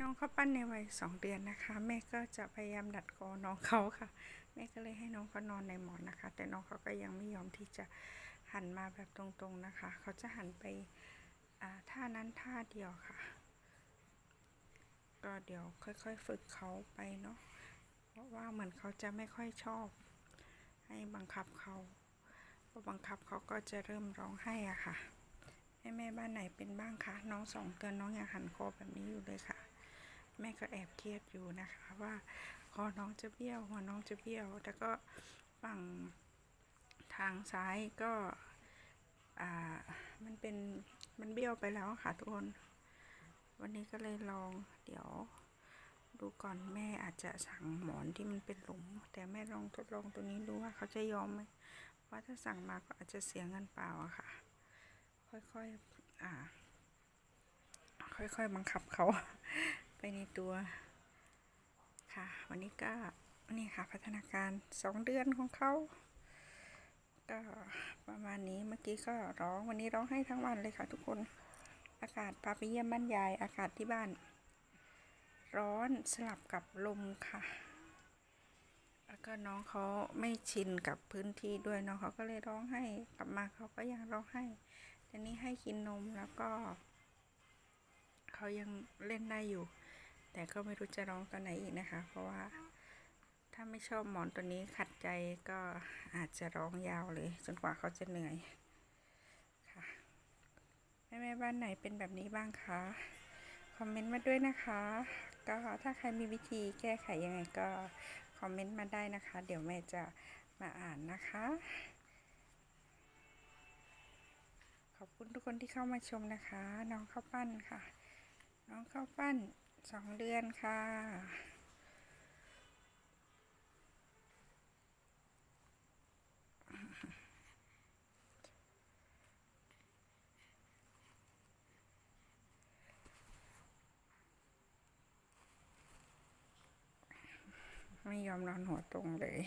น้องเขาปั้นในวัยสองเดือนนะคะ แม่ก็จะพยายามดัดคอน้องเขาค่ะ แม่ก็เลยให้น้องเขานอนในหมอนนะคะ แต่น้องเขาก็ยังไม่ยอมที่จะหันมาแบบตรงๆนะคะ เขาจะหันไปท่านั้นท่าเดียวค่ะ ก็เดี๋ยวค่อยๆฝึกเขาไปเนาะเพราะว่าเหมือนเขาจะไม่ค่อยชอบ ให้บังคับเขาพอบังคับเขาก็จะเริ่มร้องไห้อะค่ะแม่แม่บ้านไหนเป็นบ้างคะน้องสองเดือนน้องยังหันคอแบบนี้อยู่เลยค่ะ แม่ก็แอบเครียดอยู่นะคะ ว่าคอน้องจะเบี้ยวหัวน้องจะเบี้ยวแต่ก็ฝั่งทางซ้ายก็อ่ามันเป็นมันเบี้ยวไปแล้วค่ะทุกคน วันนี้ก็เลยลองเดี๋ยวดูก่อนแม่อาจจะสั่งหมอนที่มันเป็นหลุม แต่แม่ลองทดลองตัวนี้ดูว่าเขาจะยอมไหมเพราะถ้าสั่งมาก็อาจจะเสียเงินเปล่าอะค่ะ ค่อยๆอ่า ค่อยๆบังคับเขา ในตัวค่ะ วันนี้ก็นี่ค่ะพัฒนาการสองเดือนของเขาก็ประมาณนี้เมื่อกี้ก็ร้องวันนี้ร้องให้ทั้งวันเลยค่ะทุกคน อากาศพาไปเยี่ยมบ้านยายอากาศที่บ้าน ร้อนสลับกับลมค่ะ แล้วก็น้องเขาไม่ชินกับพื้นที่ด้วยน้องเขาก็เลยร้องให้กลับมาเขาก็ยังร้องให้แต่นี้ให้กินนมแล้วก็ เขายังเล่นได้อยู่ แต่ก็ไม่รู้จะร้องตอนไหนอีกนะคะ เพราะว่าถ้าไม่ชอบหมอนตัวนี้ขัดใจก็อาจจะร้องยาวเลย จนกว่าเขาจะเหนื่อยค่ะแม่แม่บ้านไหนเป็นแบบนี้บ้างคะคอมเมนต์มาด้วยนะคะ ก็ถ้าใครมีวิธีแก้ไขยังไงก็คอมเมนต์มาได้นะคะ เดี๋ยวแม่จะมาอ่านนะคะ ขอบคุณทุกคนที่เข้ามาชมนะคะ น้องข้าวปั้นค่ะ น้องข้าวปั้น สองเดือนค่ะ ไม่ยอมนอนหัวตรงเลย